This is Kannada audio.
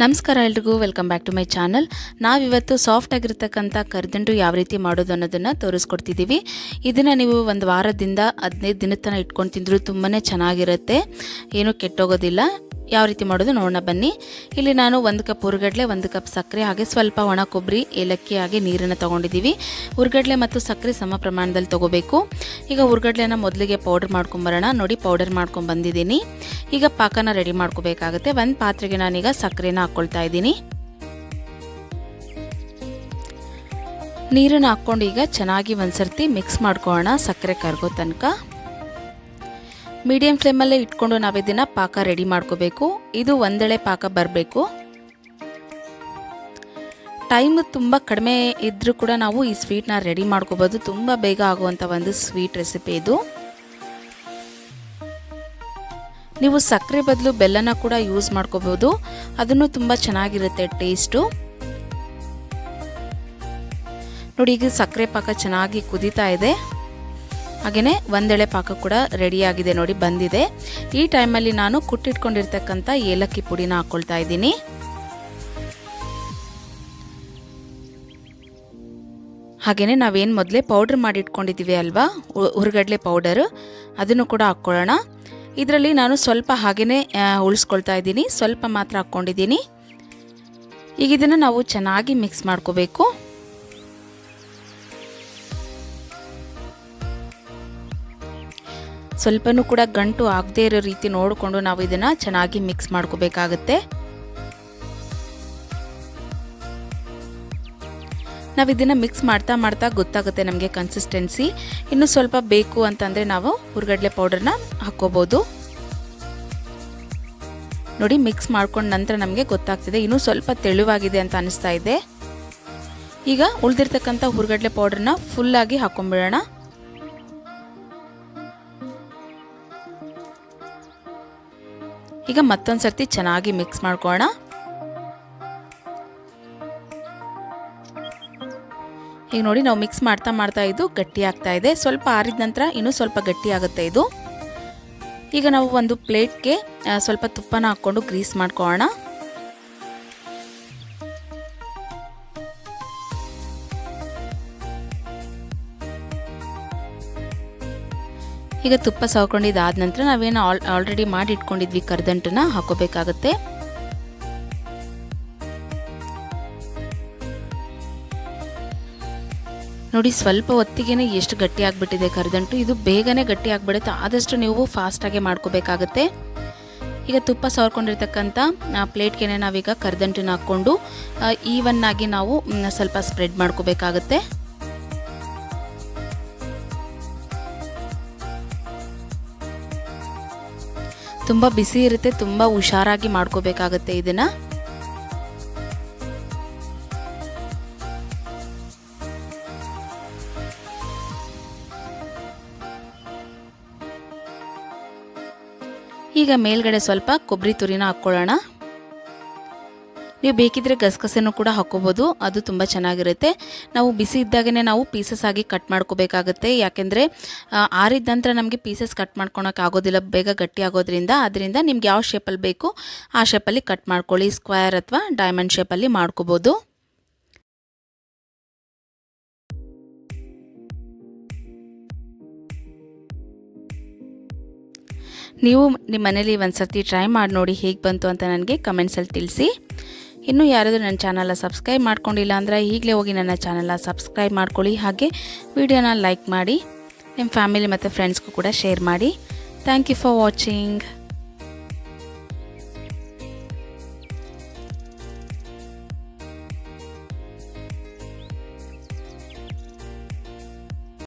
ನಮಸ್ಕಾರ ಎಲ್ರಿಗೂ welcome back to my channel ನಾವಿವತ್ತು ಸಾಫ್ಟ್ ಆಗಿರ್ತಕ್ಕಂಥ ಕರಿದಂಡು ಯಾವ ರೀತಿ ಮಾಡೋದು ಅನ್ನೋದನ್ನು ತೋರಿಸ್ಕೊಡ್ತಿದ್ದೀವಿ. ಇದನ್ನು ನೀವು ಒಂದು ವಾರದಿಂದ ಹದಿನೈದು ದಿನದ ತನಕ ಇಟ್ಕೊಂಡು ತಿಂದರೂ ತುಂಬಾ ಚೆನ್ನಾಗಿರುತ್ತೆ. ಏನೂ ಕೆಟ್ಟೋಗೋದಿಲ್ಲ. ಯಾವ ರೀತಿ ಮಾಡೋದು ನೋಡೋಣ ಬನ್ನಿ. ಇಲ್ಲಿ ನಾನು ಒಂದು ಕಪ್ ಹುರ್ಗಡ್ಲೆ ಒಂದು ಕಪ್ ಸಕ್ಕರೆ, ಹಾಗೆ ಸ್ವಲ್ಪ ಒಣ ಕೊಬ್ಬರಿ, ಏಲಕ್ಕಿ, ಹಾಗೆ ನೀರನ್ನು ತೊಗೊಂಡಿದ್ದೀವಿ. ಹುರ್ಗಡ್ಲೆ ಮತ್ತು ಸಕ್ಕರೆ ಸಮ ಪ್ರಮಾಣದಲ್ಲಿ ತೊಗೋಬೇಕು. ಈಗ ಹುರ್ಗಡ್ಲೆನ ಮೊದಲಿಗೆ ಪೌಡರ್ ಮಾಡ್ಕೊಂಬರೋಣ ನೋಡಿ ಪೌಡರ್ ಮಾಡ್ಕೊಂಡು ಬಂದಿದ್ದೀನಿ. ಈಗ ಪಾಕನ ರೆಡಿ ಮಾಡ್ಕೋಬೇಕಾಗುತ್ತೆ. ಒಂದು ಪಾತ್ರೆಗೆ ನಾನೀಗ ಸಕ್ಕರೆನ ಹಾಕ್ಕೊಳ್ತಾ ಇದ್ದೀನಿ. ನೀರನ್ನು ಹಾಕ್ಕೊಂಡು ಈಗ ಚೆನ್ನಾಗಿ ಒಂದು ಸರ್ತಿ ಮಿಕ್ಸ್ ಮಾಡ್ಕೊಳ್ಳೋಣ ಸಕ್ಕರೆ ಕರಗೋ ತನಕ. ಮೀಡಿಯಂ ಫ್ಲೇಮಲ್ಲೇ ಇಟ್ಕೊಂಡು ನಾವು ಇದನ್ನು ಪಾಕ ರೆಡಿ ಮಾಡ್ಕೋಬೇಕು. ಇದು ಒಂದೆಳೆ ಪಾಕ ಬರಬೇಕು. ಟೈಮ್ ತುಂಬ ಕಡಿಮೆ ಇದ್ದರೂ ಕೂಡ ನಾವು ಈ ಸ್ವೀಟ್ನ ರೆಡಿ ಮಾಡ್ಕೋಬೋದು. ತುಂಬ ಬೇಗ ಆಗುವಂಥ ಒಂದು ಸ್ವೀಟ್ ರೆಸಿಪಿ ಇದು. ನೀವು ಸಕ್ಕರೆ ಬದಲು ಬೆಲ್ಲನ ಕೂಡ ಯೂಸ್ ಮಾಡ್ಕೋಬೋದು. ಅದನ್ನು ತುಂಬ ಚೆನ್ನಾಗಿರುತ್ತೆ ಟೇಸ್ಟು. ನೋಡಿ, ಈಗ ಸಕ್ಕರೆ ಪಾಕ ಚೆನ್ನಾಗಿ ಕುದೀತಾ ಇದೆ. ಹಾಗೆಯೇ ಒಂದೆಳೆ ಪಾಕ ಕೂಡ ರೆಡಿಯಾಗಿದೆ ನೋಡಿ, ಬಂದಿದೆ. ಈ ಟೈಮಲ್ಲಿ ನಾನು ಕುಟ್ಟಿಟ್ಕೊಂಡಿರ್ತಕ್ಕಂಥ ಏಲಕ್ಕಿ ಪುಡಿನ ಹಾಕ್ಕೊಳ್ತಾ ಇದ್ದೀನಿ. ಹಾಗೆಯೇ ನಾವೇನು ಮೊದಲೇ ಪೌಡ್ರ್ ಮಾಡಿಟ್ಕೊಂಡಿದ್ದೀವಿ ಅಲ್ವಾ? ಹುರ್ಗಡ್ಲೆ ಪೌಡರ್ ಅದನ್ನು ಕೂಡ ಹಾಕ್ಕೊಳ್ಳೋಣ. ಇದರಲ್ಲಿ ನಾನು ಸ್ವಲ್ಪ ಹಾಗೆಯೇ ಉಳಿಸ್ಕೊಳ್ತಾ ಇದ್ದೀನಿ. ಸ್ವಲ್ಪ ಮಾತ್ರ ಹಾಕ್ಕೊಂಡಿದ್ದೀನಿ. ಈಗ ಇದನ್ನು ನಾವು ಚೆನ್ನಾಗಿ ಮಿಕ್ಸ್ ಮಾಡ್ಕೋಬೇಕು. ಸ್ವಲ್ಪನೂ ಕೂಡ ಗಂಟು ಆಗದೇ ಇರೋ ರೀತಿ ನೋಡಿಕೊಂಡು ನಾವು ಇದನ್ನು ಚೆನ್ನಾಗಿ ಮಿಕ್ಸ್ ಮಾಡ್ಕೋಬೇಕಾಗತ್ತೆ. ನಾವು ಇದನ್ನು ಮಿಕ್ಸ್ ಮಾಡ್ತಾ ಮಾಡ್ತಾ ಗೊತ್ತಾಗುತ್ತೆ ನಮಗೆ ಕನ್ಸಿಸ್ಟೆನ್ಸಿ ಇನ್ನು ಸ್ವಲ್ಪ ಬೇಕು ಅಂತಂದರೆ ನಾವು ಹುರ್ಗಡ್ಲೆ ಪೌಡರ್ನ ಹಾಕ್ಕೋಬೋದು. ನೋಡಿ ಮಿಕ್ಸ್ ಮಾಡ್ಕೊಂಡ ನಂತರ ನಮಗೆ ಗೊತ್ತಾಗ್ತಿದೆ. ಇನ್ನೂ ಸ್ವಲ್ಪ ತೆಳುವಾಗಿದೆ ಅಂತ ಅನಿಸ್ತಾ ಇದೆ. ಈಗ ಉಳಿದಿರ್ತಕ್ಕಂಥ ಹುರ್ಗಡ್ಲೆ ಪೌಡರ್ನ ಫುಲ್ಲಾಗಿ ಹಾಕೊಂಡ್ಬಿಡೋಣ ಈಗ ಮತ್ತೊಂದು ಸರ್ತಿ ಚೆನ್ನಾಗಿ ಮಿಕ್ಸ್ ಮಾಡ್ಕೊಳ್ಳೋಣ ಈಗ ನೋಡಿ ನಾವು ಮಿಕ್ಸ್ ಮಾಡ್ತಾ ಮಾಡ್ತಾ ಇದು ಗಟ್ಟಿ ಆಗ್ತಾ ಇದೆ. ಸ್ವಲ್ಪ ಆರಿದ ನಂತರ ಇನ್ನೂ ಸ್ವಲ್ಪ ಗಟ್ಟಿ ಆಗುತ್ತೆ ಇದು. ಈಗ ನಾವು ಒಂದು ಪ್ಲೇಟ್ಗೆ ಸ್ವಲ್ಪ ತುಪ್ಪನ ಹಾಕ್ಕೊಂಡು ಗ್ರೀಸ್ ಮಾಡ್ಕೊಳ್ಳೋಣ ಈಗ ತುಪ್ಪ ಸವಕೊಂಡಿದ್ದಾದ ನಂತರ ನಾವೇನು ಆಲ್ ಆಲ್ರೆಡಿ ಮಾಡಿ ಇಟ್ಕೊಂಡಿದ್ವಿ ಕರ್ದಂಟನ್ನ ಹಾಕೋಬೇಕಾಗತ್ತೆ. ನೋಡಿ ಸ್ವಲ್ಪ ಹೊತ್ತಿಗೆ ಎಷ್ಟು ಗಟ್ಟಿ ಆಗಿಬಿಟ್ಟಿದೆ ಕರ್ದಂಟು. ಇದು ಬೇಗನೆ ಗಟ್ಟಿ ಆಗಿಬಿಡುತ್ತೆ. ಆದಷ್ಟು ನೀವು ಫಾಸ್ಟಾಗಿ ಮಾಡ್ಕೋಬೇಕಾಗತ್ತೆ. ಈಗ ತುಪ್ಪ ಸವರ್ಕೊಂಡಿರ್ತಕ್ಕಂಥ ಪ್ಲೇಟ್ಗೆ ನಾವೀಗ ಕರ್ದಂಟನ್ನ ಹಾಕ್ಕೊಂಡು ಈವನ್ನಾಗಿ ನಾವು ಸ್ವಲ್ಪ ಸ್ಪ್ರೆಡ್ ಮಾಡ್ಕೋಬೇಕಾಗತ್ತೆ. ತುಂಬ ಬಿಸಿ ಇರುತ್ತೆ ತುಂಬ ಹುಷಾರಾಗಿ ಮಾಡ್ಕೋಬೇಕಾಗತ್ತೆ ಇದನ್ನು ಈಗ ಮೇಲ್ಗಡೆ ಸ್ವಲ್ಪ ಕೊಬ್ಬರಿ ತುರಿನ ಹಾಕ್ಕೊಳ್ಳೋಣ. ನೀವು ಬೇಕಿದ್ರೆ ಗಸಗಸೆನೂ ಕೂಡ ಹಾಕೋಬೋದು. ಅದು ತುಂಬ ಚೆನ್ನಾಗಿರುತ್ತೆ. ನಾವು ಬಿಸಿ ಇದ್ದಾಗೇ ನಾವು ಪೀಸಸ್ ಆಗಿ ಕಟ್ ಮಾಡ್ಕೋಬೇಕಾಗುತ್ತೆ. ಯಾಕೆಂದರೆ ಆರಿದ ನಂತರ ನಮಗೆ ಪೀಸಸ್ ಕಟ್ ಮಾಡ್ಕೊಳಕ್ಕೆ ಆಗೋದಿಲ್ಲ. ಬೇಗ ಗಟ್ಟಿ ಆಗೋದ್ರಿಂದ. ಅದರಿಂದ ನಿಮ್ಗೆ ಯಾವ ಶೇಪಲ್ಲಿ ಬೇಕು, ಆ ಶೇಪಲ್ಲಿ ಕಟ್ ಮಾಡ್ಕೊಳ್ಳಿ. ಸ್ಕ್ವೇರ್ ಅಥವಾ ಡೈಮಂಡ್ ಶೇಪಲ್ಲಿ ಮಾಡ್ಕೋಬೋದು. ನೀವು ನಿಮ್ಮ ಮನೇಲಿ ಒಂದು ಸರ್ತಿ ಟ್ರೈ ಮಾಡಿ ನೋಡಿ ಹೇಗೆ ಬಂತು ಅಂತ ನನಗೆ ಕಮೆಂಟ್ಸಲ್ಲಿ ತಿಳಿಸಿ. ಇನ್ನೂ ಯಾರಾದರೂ ನನ್ನ ಚಾನಲ್ನ ಸಬ್ಸ್ಕ್ರೈಬ್ ಮಾಡ್ಕೊಂಡಿಲ್ಲ ಅಂದರೆ ಈಗಲೇ ಹೋಗಿ ನನ್ನ ಚಾನಲ್ನ ಸಬ್ಸ್ಕ್ರೈಬ್ ಮಾಡ್ಕೊಳ್ಳಿ. ಹಾಗೆ ವಿಡಿಯೋನ ಲೈಕ್ ಮಾಡಿ, ನಿಮ್ಮ ಫ್ಯಾಮಿಲಿ ಮತ್ತು ಫ್ರೆಂಡ್ಸ್ಗೂ ಕೂಡ ಶೇರ್ ಮಾಡಿ. Thank you for watching